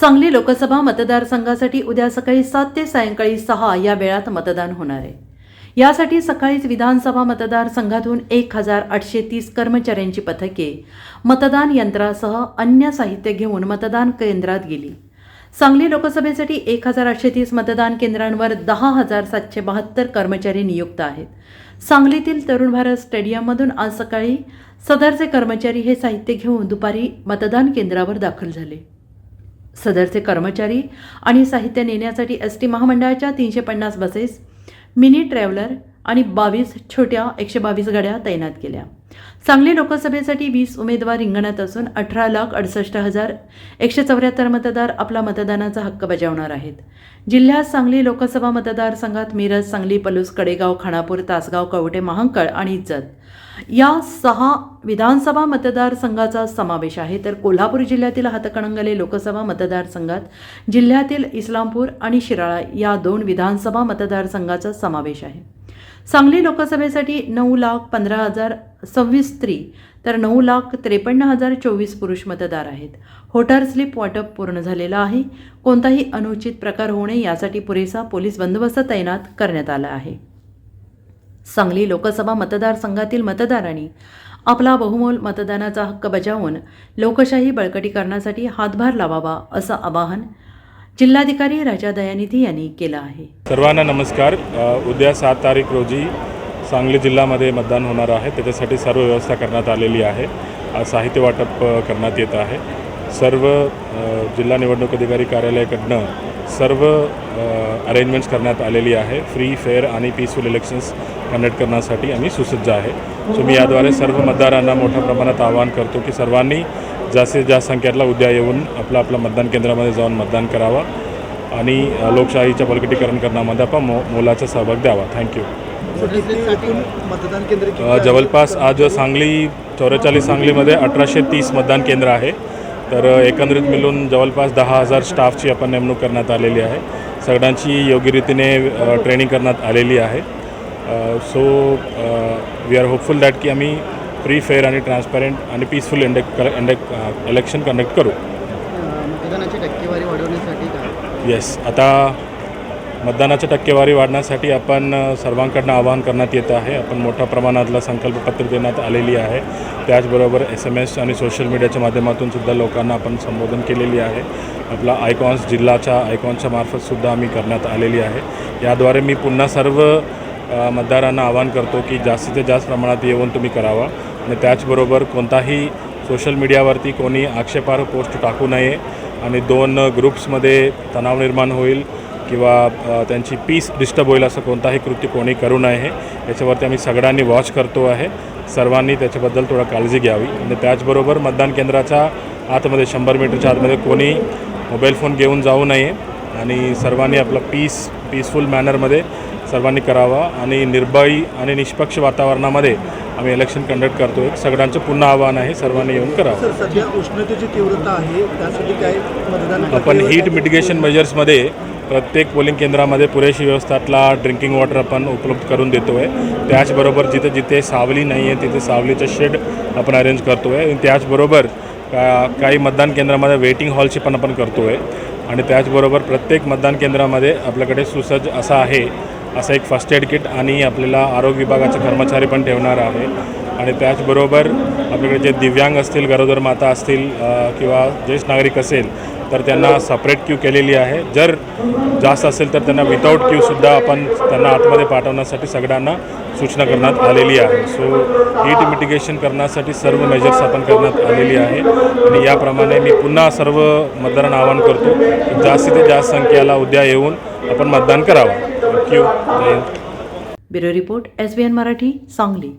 सांगली लोकसभा मतदारसंघासाठी उद्या सकाळी सात ते सायंकाळी सहा या वेळात मतदान होणार आहे. यासाठी सकाळीच विधानसभा मतदारसंघातून एक हजार आठशे तीस कर्मचाऱ्यांची पथके मतदान यंत्रासह अन्य साहित्य घेऊन मतदान केंद्रात गेली. सांगली लोकसभेसाठी एक हजार आठशे तीस मतदान केंद्रांवर दहा हजार सातशे बहात्तर कर्मचारी नियुक्त आहेत. सांगलीतील तरुण भारत स्टेडियममधून आज सकाळी सदरचे कर्मचारी हे साहित्य घेऊन दुपारी मतदान केंद्रावर दाखल झाले. सदरचे कर्मचारी आणि साहित्य नेण्यासाठी एस टी महामंडळाच्या तीनशे पन्नास बसेस मिनी ट्रॅव्हलर आणि बावीस छोट्या एकशे बावीस गाड्या तैनात केल्या. सांगली लोकसभेसाठी वीस उमेदवार रिंगणात असून अठरा लाख अडुसष्ट हजार एकशे चौऱ्याहत्तर मतदार आपला मतदानाचा हक्क बजावणार आहेत. जिल्ह्यात सांगली लोकसभा मतदारसंघात मिरज सांगली पलूस कडेगाव खानापूर तासगाव कवटे महांकळ आणि इज्जत. या सहा विधानसभा मतदारसंघाचा समावेश आहे. तर कोल्हापूर जिल्ह्यातील हातकणंगले लोकसभा मतदारसंघात जिल्ह्यातील इस्लामपूर आणि शिराळा या दोन विधानसभा मतदारसंघाचा समावेश आहे. सांगली लोकसभेसाठी नऊ लाख पंधरा हजार सव्वीस स्त्री तर नऊ लाख त्रेपन्न हजार चोवीस पुरुष मतदार आहेत. होटार स्लिप वाटप पूर्ण झालेलं आहे. कोणताही अनुचित प्रकार होऊ नये यासाठी पुरेसा पोलीस बंदोबस्त तैनात करण्यात आला आहे. सांगली लोकसभा मतदारसंघातील मतदारांनी आपला बहुमोल मतदानाचा हक्क बजावून लोकशाही बळकटीकरणासाठी हातभार लावावा असं आवाहन जिल्हाधिकारी राजा दयानिधी यांनी केलं आहे. सर्वांना नमस्कार. उद्या सात तारीख रोजी सांगली जिल्ह्यामध्ये मतदान होणार आहे. त्याच्यासाठी सर्व व्यवस्था करण्यात आलेली आहे. साहित्य वाटप करण्यात येत आहे. सर्व जिल्हा निवडणूक अधिकारी कार्यालयाकडनं सर्व अरेंजमेंट्स करण्यात आलेली आहे. फ्री फेअर आणि पीसफुल इलेक्शन्स कंडक्ट करण्यासाठी आम्ही सुसज्ज आहे. सो मी याद्वारे सर्व मतदारांना मोठ्या प्रमाणात आवाहन करतो की सर्वांनी जास्तीत जास्त संख्येतला उद्या येऊन आपलं आपलं मतदान केंद्रामध्ये जाऊन मतदान करावं आणि लोकशाहीच्या बळकटीकरण करण्यामध्ये आपण मो मोलाचा सहभाग द्यावा. थँक्यू मतदान केंद्र? जवळपास आज सांगली चौवेचाळीस सांगलीमध्ये अठराशे तीस मतदान केंद्र आहे. तर एकंदरीत मिळून जवळपास दहा हजार स्टाफची आपण नेमणूक करण्यात आलेली आहे. सगळ्यांची योग्य रीतीने ट्रेनिंग करण्यात आलेली आहे. So we are hopeful that की आम्ही फ्री फेअर आणि ट्रान्सपरंट आणि पीसफुल इंडेक इंडेक इलेक्शन कंडक्ट करू. टक्केवारी वाढवण्यासाठी येस आता मतदानाची टक्केवारी वाढण्यासाठी आपण सर्वांकडनं आवाहन करण्यात येत आहे. आपण मोठ्या प्रमाणातलं संकल्पपत्र देण्यात आलेली आहे. त्याचबरोबर एस एम एस आणि सोशल मीडियाच्या माध्यमातून सुद्धा लोकांना आपण संबोधन केलेली आहे. आपला आयकॉन्स जिल्ह्याच्या आयकॉन्सच्या मार्फतसुद्धा आम्ही करण्यात आलेली आहे. याद्वारे मी पुन्हा सर्व मतदारांना आवाहन करतो की जास्तीत जास्त प्रमाणात येऊन तुम्ही करावा. आणि त्याचबरोबर कोणताही सोशल मीडियावरती कोणी आक्षेपार्ह पोस्ट टाकू नये. आणि दोन ग्रुप्समध्ये तणाव निर्माण होईल. किंवा त्यांची पीस डिस्टर्ब होईल असं कोणताही कृत्य कोणी करू नये याच्यावरती आम्ही सगळ्यांनी वॉच करतो आहे. सर्वांनी त्याच्याबद्दल थोडं काळजी घ्यावी. आणि त्याचबरोबर मतदान केंद्राच्या आतमध्ये शंभर मीटरच्या आतमध्ये कोणी मोबाईल फोन घेऊन जाऊ नये. आणि सर्वांनी आपलं पीस पीसफुल मॅनरमध्ये सर्वांनी करावा आणि निर्भयी आणि निष्पक्ष वातावरणामध्ये आम्ही इलेक्शन कंडक्ट करतो आहे सगळ्यांचं पुन्हा आव्हान आहे सर्वांनी येऊन करावं सध्या उष्णतेची तीव्रता आहे त्यासाठी काय मतदान आपण हीट मिटिगेशन मेजर्समध्ये प्रत्येक पोलिंग केंद्रामध्ये पुरेशी व्यवस्थातला ड्रिंकिंग वॉटर आपण उपलब्ध करून देतो आहे त्याचबरोबर जिथे जिथे सावली नाही आहे तिथे सावलीचं शेड आपण अरेंज करतो आहे आणि त्याचबरोबर का काही मतदान केंद्रामध्ये वेटिंग हॉलची पण आपण करतो आहे आणि त्याचबरोबर प्रत्येक मतदान केंद्रामध्ये आपल्याकडे सुसज्ज असा आहे असं एक फर्स्ट एड किट आणि आपल्याला आरोग्य विभागाचे कर्मचारी पण ठेवणार आहे. आणि त्याचबरोबर आपल्याकडे जे दिव्यांग असतील गरोदर माता असतील किंवा ज्येष्ठ नागरिक असेल तर त्यांना सपरेट क्यू केलेली आहे. जर जास्त असेल तर त्यांना विदाऊट क्यूसुद्धा आपण त्यांना आतमध्ये पाठवण्यासाठी सगळ्यांना सूचना करण्यात आलेली आहे. सो हीट मिटिगेशन करण्यासाठी सर्व मेजर्स आपण करण्यात आलेली आहे. आणि याप्रमाणे मी पुन्हा सर्व मतदारांना आवाहन करतो की जास्तीत जास्त संख्येला उद्या येऊन आपण मतदान करावं. Thank you bureau report S B N Marathi Sangli.